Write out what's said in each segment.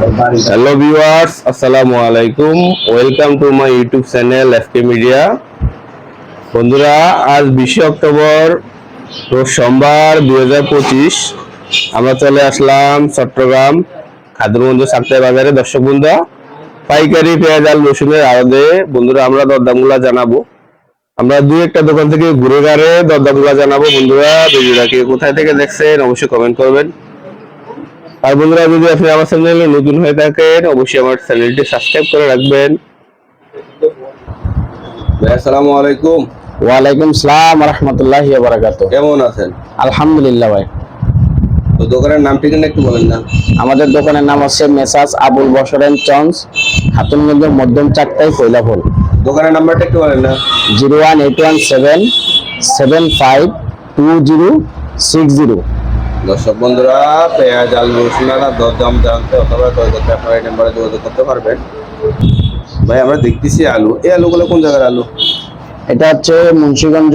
Hello viewers আসসালামু আলাইকুম welcome to my YouTube channel FK media বন্ধুরা, আজ বিশে অক্টোবর, রোজ সোমবার, দুই হাজার পঁচিশ। আমরা চলে আসলাম চট্টগ্রাম খাদ্যমন্দির সাপ্তাহিক বাজারে দর্শক বন্ধুরা, পাইকারি পেঁয়াজ আল রসুনের আড়তে। বন্ধুরা, আমরা দরদামগুলা জানাব। আমরা দুই একটা দোকান থেকে ঘুরে ঘাড়ে দরদামগুলা জানাব। বন্ধুরা ভিডিওটাকে কোথায় থেকে দেখছেন, অবশ্যই কমেন্ট করবেন। আর বন্ধুরা যদি আপনি আমার চ্যানেলে নতুন হয়ে থাকেন অবশ্যই আমার চ্যানেলটি সাবস্ক্রাইব করে রাখবেন। আসসালামু আলাইকুম। ওয়ালাইকুম সালাম রহমতুল্লাহ বারাকাত কেমন আছেন? আলহামদুলিল্লাহ ভাই। তো দোকানের নাম ঠিকানা একটু বলেন না। আমাদের দোকানের নাম হচ্ছে মেসাজ আবুল বসরেন চন্স খাতুনগঞ্জ মধ্যম চাকতাই কৈলাফল দোকানের নাম্বারটা একটু বলেন না। Zero one eight one seven seven five two zero six zero. দর্শক বন্ধুরা পেঁয়াজ আলু রসুন আদা দর দাম জানতে অথবা আপনারা এই নাম্বারে যোগাযোগ করতে পারবেন। ভাই আমরা দেখতেছি আলু। এই আলুগুলো কোন জায়গার আলু? এটা হচ্ছে মুন্সিগঞ্জ।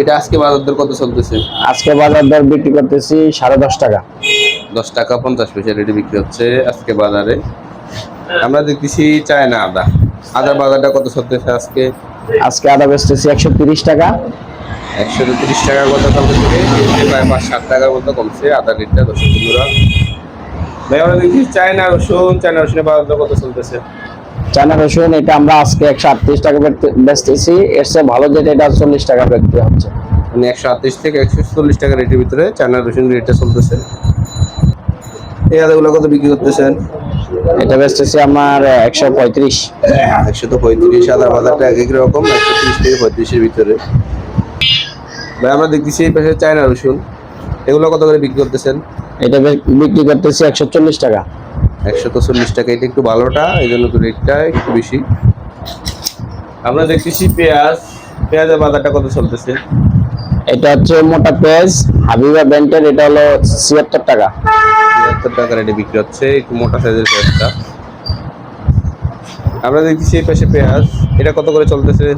এটা আজকে বাজার দর কত চলতেছে? আজকে বাজার দর বিক্রি করতেছি সাড়ে দশ টাকা। দশ টাকা পঞ্চাশ পয়সা রেটে বিক্রি হচ্ছে আজকে বাজারে। আমরা দেখতেছি চায়না আদা। আদার বাজারটা কত চলতেছে আজকে? আজকে আদা বেচতেছি একশো তিরিশ টাকা। একশো তিরিশ টাকার কথা কালকে থেকে এসে প্রায় পাঁচ সাত টাকার মতো কমছে আদা রেটটা দশ বন্ধুরা। ভাই আমরা দেখছি চায়না রসুন চায়না রসুনের বাজার দর কত চলতেছে? চায়না রসুন এটা আমরা আজকে একশো আটত্রিশ টাকা বেচতে- বেচতেছি। এর চেয়ে ভালো যেটা এটা চল্লিশ টাকা বিক্রি হচ্ছে। মানে একশো আটত্রিশ থেকে একশো চল্লিশ টাকা রেটের ভিতরে চায়না রসুন রেটটা চলতেছে। এই আদাগুলো কত বিক্রি করতেছেন? এটা বেচতেছি আমার একশো পঁয়ত্রিশ। একশো তো পঁয়ত্রিশ আদার বাজারটা এক এক রকম একশো তিরিশ থেকে পঁয়ত্রিশের ভিতরে। ভাই আমরা দেখতেছি এই পাশে চায়না রসুন। এগুলো কত করে বিক্রি করতেছেন? এটা বিক্রি করতেছি একশো চল্লিশ টাকা। একশো তো চল্লিশ টাকা এটা একটু ভালোটা এই জন্য তো রেটটা একটু বেশি। আমরা দেখতেছি পেঁয়াজ পেঁয়াজের বাজারটা কত চলতেছে? এটা হচ্ছে মোটা পেঁয়াজ হাবিবা ব্যান্ডের এটা হলো ছিয়াত্তর টাকা। তিয়াত্তর টাকা রেটে বিক্রি হচ্ছে একটু মোটা সাইজের পেঁয়াজটা। আমরা দেখতেছি এই পাশে পেঁয়াজ এটা কত করে চলতেছে?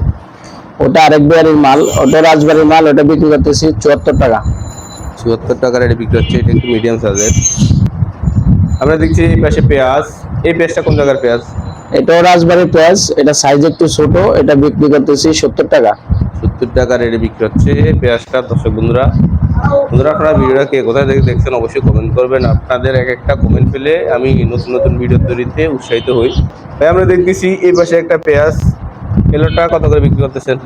ওটা আরেক বাড়ির মাল ওটা রাজবাড়ির মাল ওটা বিক্রি করতেছি চুয়াত্তর টাকা। চুয়াত্তর টাকা রেটে বিক্রি হচ্ছে এটা একটু মিডিয়াম সাইজের আমরা দেখছি এই পাশে পেঁয়াজ। এই পেঁয়াজটা কোন জায়গার পেঁয়াজ? এটাও রাজবাড়ির পেঁয়াজ এটা সাইজ একটু ছোট এটা বিক্রি করতেছি সত্তর টাকা। সত্তর টাকা রেটে বিক্রি হচ্ছে পেঁয়াজটা দর্শক বন্ধুরা। বন্ধুরা আপনারা ভিডিওটা কে কোথায় থেকে দেখছেন অবশ্যই কমেন্ট করবেন। আপনাদের এক একটা কমেন্ট পেলে আমি নতুন নতুন ভিডিও তৈরিতে উৎসাহিত হই। ভাই আমরা দেখতেছি এই পাশে একটা পেঁয়াজ। এলোটা কত করে বিক্রি করতেছেন?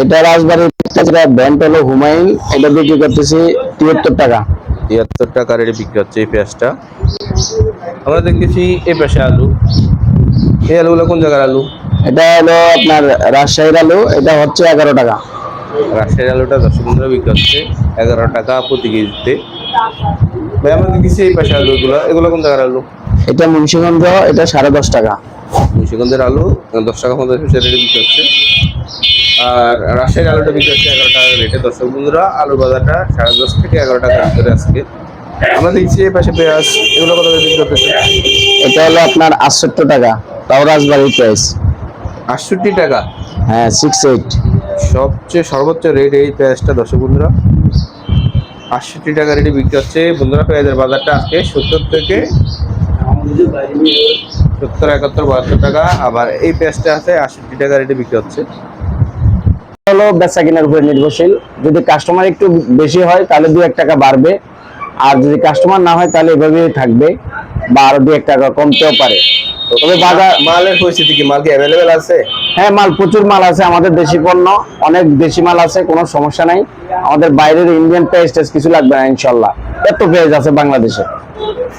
এটা রাজবাড়ির যেটা ব্যান্ড হলো হুমায়ুন এটা বিক্রি করতেছি তিয়াত্তর টাকা। তিয়াত্তর টাকা রেটে বিক্রি হচ্ছে এই পেঁয়াজটা। আমরা দেখতেছি এই আলু। এই আলুগুলো কোন জায়গার আলু? এটা হলো আপনার রাজশাহীর আলু এটা হচ্ছে এগারো টাকা। রাজশাহীর আলুটা দশ বন্ধুরা বিক্রি হচ্ছে এগারো টাকা প্রতি কেজিতে। ভাই আমরা দেখতেছি এই পাশে আলুগুলো। এগুলো কোন জায়গার আলু? এটা মুন্সিগঞ্জ এটা সাড়ে দশ টাকা। মুন্সিগঞ্জের আলু দশ টাকা পঞ্চাশ পয়সা রেটে বিক্রি হচ্ছে। আর রাজশাহীর আলুটা বিক্রি হচ্ছে এগারো টাকা রেটে দর্শক বন্ধুরা আলু বাজারটা সাড়ে দশ থেকে এগারো টাকার ভিতরে আজকে। আমরা দেখছি এই পাশে পেঁয়াজ এগুলো কত বিক্রি করতেছে? এটা হলো আপনার আটষট্টি টাকা তাও রাজবাড়ির প্রাইস আটষট্টি টাকা? হ্যাঁ সিক্স এইট সবচেয়ে সর্বোচ্চ রেট এই পেঁয়াজটা দর্শক বন্ধুরা। আটষট্টি টাকা রেটে বিক্রি হচ্ছে। বন্ধুরা পেঁয়াজের বাজারটা আজকে সত্তর থেকে সত্তর একাত্তর বাহাত্তর টাকা। আবার এই পেঁয়াজটা আছে টাকা রেটে বিক্রি হচ্ছে। হলো বেচা কেনার উপরে নির্ভরশীল। যদি কাস্টমার একটু বেশি হয় তাহলে দু এক টাকা বাড়বে। আর যদি কাস্টমার না হয় তাহলে এভাবেই থাকবে বা আরও দু এক টাকা কমতেও পারে। তবে বাজার মালের পরিস্থিতি কি? মাল কি অ্যাভেলেবেল আছে? হ্যাঁ মাল প্রচুর মাল আছে। আমাদের দেশি পণ্য অনেক দেশি মাল আছে কোনো সমস্যা নাই। আমাদের বাইরের ইন্ডিয়ান পেস্ট কিছু লাগবে না ইনশাল্লাহ। এত পেজ আছে বাংলাদেশে।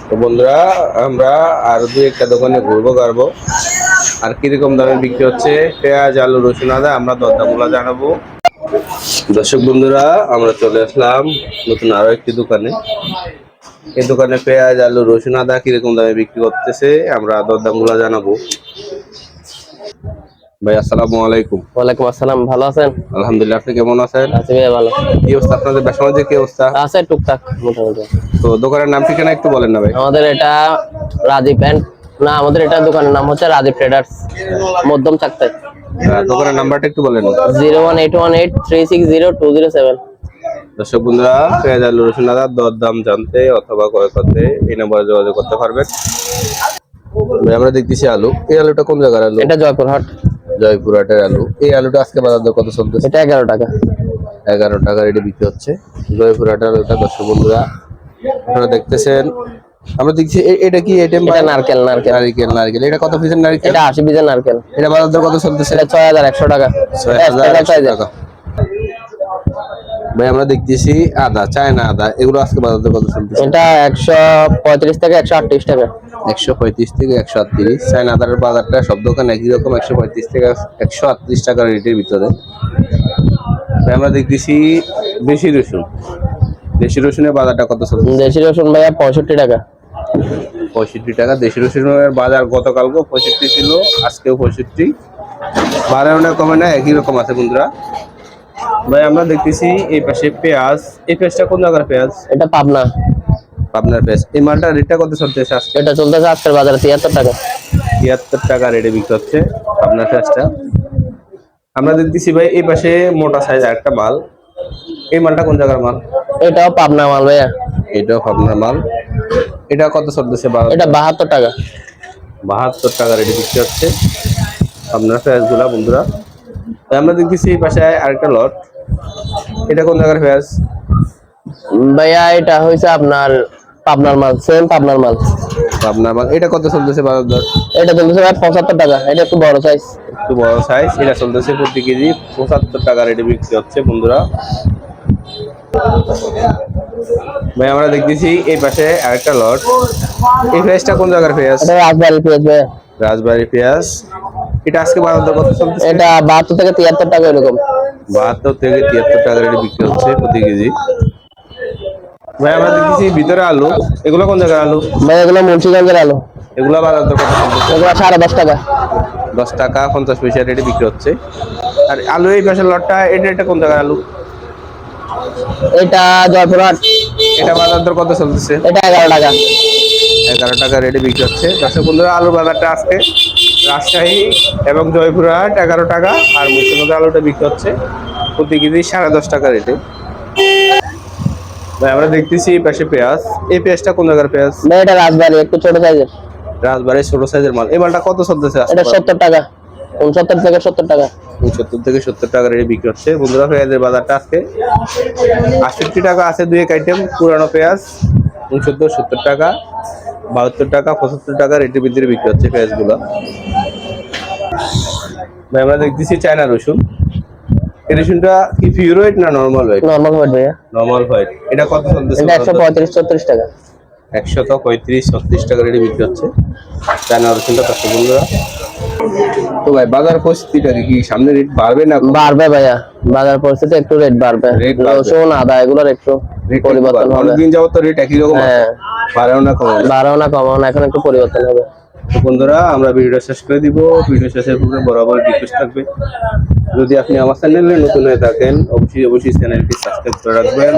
তো বন্ধুরা, আমরা আর দুই একটা দোকানে ঘুরবো গাড়বো আর কীরকম দামে বিক্রি হচ্ছে, পেঁয়াজ, আলু, রসুন, আদা, আমরা দরদামগুলো জানাব। দর্শক বন্ধুরা, আমরা চলে আসলাম নতুন আরও একটি দোকানে। এই দোকানে পেঁয়াজ, আলু, রসুন, আদা কীরকম দামে বিক্রি করতেছে, আমরা দরদামগুলো জানাব। ভাই আসসালামু আলাইকুম। ওয়ালাইকুম আসসালাম ভালো আছেন? আলহামদুলিল্লাহ আপনি কেমন আছেন? আছি ভাইয়া ভালো। কি অবস্থা আপনাদের? ব্যবসা কি অবস্থা? আছে টুকটাক মোটামুটি। তো দোকানের নাম ঠিকানা একটু বলেন না ভাই। আমাদের এটা রাজীব প্যান্ট না আমাদের এটা দোকানের নাম হচ্ছে রাজীব ট্রেডার্স মধ্যম চাকতাই আহ, দোকানের নাম্বারটা একটু বলেন। Zero one eight one eight three six zero two zero seven. দর্শক বন্ধুরা পেঁয়াজ আলু রসুন আদার দর দাম জানতে অথবা ক্রয় করতে এই নম্বরে যোগাযোগ করতে পারবেন। আমরা দেখতেছি আলু। এই আলুটা কোন জায়গার আলু? এটা জয়পুরহাট। জয়পুরহাটের আলু। এই আলুটা আজকে বাজার দর কত চলতেছে? এটা এগারো টাকা। এগারো টাকা রেটে বিক্রি হচ্ছে। জয়পুরহাটের আলুটা দর্শক বন্ধুরা আপনারা দেখতেছেন। আমরা দেখছি এটা কি এটিএম এটা নারকেল নারকেল। নারিকেল নারিকেল। এটা কত পিসের নারিকেল? এটা আশি পিসের নারকেল। এটা বাজার দর কত চলতেছে? এটা ছয় হাজার একশো টাকা। ছয় এটা হাজার special একশো size এর। টাকা। ভাই আমরা দেখতেছি আদা চায়না আদা। এগুলো আজকে বাজার দর কত চলতেছে? এটা একশো পঁয়ত্রিশ থেকে একশো আটত্রিশ টাকা। একশো পঁয়ত্রিশ থেকে একশো আটত্রিশ। চায়না আদার বাজারটা সব দোকান একই রকম একশো পঁয়ত্রিশ থেকে একশো আটত্রিশ টাকার রেটের ভিতরে। আমরা দেখতেছি দেশি রসুন। দেশি রসুনের বাজারটা কত চলছে? দেশি রসুন ভাইয়া পঁয়ষট্টি টাকা। পঁয়ষট্টি টাকা। দেশি রসুনের বাজার গতকালকেও পঁয়ষট্টি ছিল আজকেও পঁয়ষট্টি। বাড়ে না কমে না একই রকম আছে বন্ধুরা। ভাই আমরা দেখতেছি এই পাশে পেঁয়াজ। এই পেঁয়াজটা কোন জায়গার পেঁয়াজ? এটা পাবনা। আপনার পেঁয়াজ এই মালটা রেটটা কত চলতেছে আজকে? এটা চলতেছে আজকের বাজারে তিয়াত্তর টাকা। তিয়াত্তর টাকা রেটে বিক্রি হচ্ছে আপনার পেঁয়াজটা আমরা দেখতেছি ভাই এই পাশে মোটা সাইজ একটা মাল। এই মালটা কোন জায়গার মাল? এটাও পাবনা মাল ভাইয়া। এটাও আপনার মাল। এটা কত চলতেছে এটা বাহাত্তর টাকা। বাহাত্তর টাকা রেটে বিক্রি হচ্ছে পাবনার পেঁয়াজগুলা বন্ধুরা। আমরা দেখতেছি এই পাশে আরেকটা লট এটা কোন জায়গার পেঁয়াজ ভাইয়া এটা হয়েছে আপনার পাবনার মাল সেম পাবনার মাল। আপনার মাল। এটা কত চলতেছে বাজার দর? এটা চলতেছে ভাই পঁচাত্তর টাকা। এটা একটু বড় সাইজ একটু বড় সাইজ এটা চলতেছে প্রতি কেজি পঁচাত্তর টাকা রেটে বিক্রি হচ্ছে বন্ধুরা। ভাই আমরা দেখতেছি এই পাশে আরেকটা লট এই পেঁয়াজটা কোন জায়গার পেঁয়াজ এটা রাজবাড়ি পেঁয়াজ ভাইয়া রাজবাড়ি পেঁয়াজ এটা আজকে বাজার দর কত চলতেছে? এটা বাহাত্তর থেকে তিয়াত্তর টাকা এরকম। বাহাত্তর থেকে তিয়াত্তর টাকা রেটে বিক্রি হচ্ছে প্রতি কেজি। ভাই আমরা দেখতেছি ভিতরে আলু। এগুলো কোন জায়গার আলু? ভাই এগুলো মুন্সিগঞ্জের আলু। এগুলো বাজার দর কত এগুলো সাড়ে দশ টাকা। দশ টাকা পঞ্চাশ পয়সা রেটে বিক্রি হচ্ছে। আর আলু এই পাশের লটটা এটা এটা কোন জায়গার আলু? এটা জয়পুরহাট। এটা বাজার দর কত চলতেছে? এটা এগারো টাকা। এগারো টাকা রেটে বিক্রি হচ্ছে। দর্শক বন্ধুরা আলুর বাজারটা আজকে রাজশাহী এবং জয়পুরহাট এগারো টাকা আর মুর্শিদাবাদ আলুটা বিক্রি হচ্ছে প্রতি কেজি সাড়ে দশ টাকা রেটে। ভাই আমরা দেখতেছি এই পাশে পেঁয়াজ। এই পেঁয়াজটা কোন জায়গার পেঁয়াজ? ভাই এটা রাজবাড়ি একটু ছোট সাইজের। রাজবাড়ির ছোট সাইজের মাল। এই মালটা কত চলতেছে এটা সত্তর টাকা। উনসত্তর থেকে সত্তর টাকা। সত্তর থেকে সত্তর টাকা রেটে বিক্রি হচ্ছে। বন্ধুরা পেঁয়াজের বাজারটা আজকে আটষট্টি টাকা আছে দুই এক আইটেম। পুরানো পেঁয়াজ উনসত্তর সত্তর টাকা বাহাত্তর টাকা পঁচাত্তর টাকা রেটের ভিতরে বিক্রি হচ্ছে পেঁয়াজগুলো। ভাই আমরা দেখতেছি চায়না রসুন। এই রসুনটা কি পিওর হোয়াইট না নর্মাল হোয়াইট নর্মাল হোয়াইট ভাইয়া। নর্মাল হোয়াইট এটা কত চলতেছে এটা একশো পঁয়ত্রিশ ছত্রিশ টাকা। একশত পঁয়ত্রিশ ছত্রিশ টাকা রেটে বিক্রি হচ্ছে। কত বন্ধুরা। তো ভাই বাজার পরিস্থিতিটা কি? সামনে রেট বাড়বে না বাড়বে ভাইয়া। বাজার পরিস্থিতি একটু রেট বাড়বে। রসুন আদা এগুলোর একটু পরিবর্তন হবে। অনেকদিন যাবত তো রেট একই রকম। হ্যাঁ। বাড়েও না কমে বাড়াও না কমাও না এখন একটু পরিবর্তন হবে। তো বন্ধুরা, আমরা ভিডিওটা শেষ করে দিব। ভিডিও শেষের পূর্বে বরাবর রিকোয়েস্ট থাকবে। যদি আপনি আমার চ্যানেলে নতুন হয়ে থাকেন, অবশ্যই অবশ্যই চ্যানেলটি সাবস্ক্রাইব করে রাখবেন।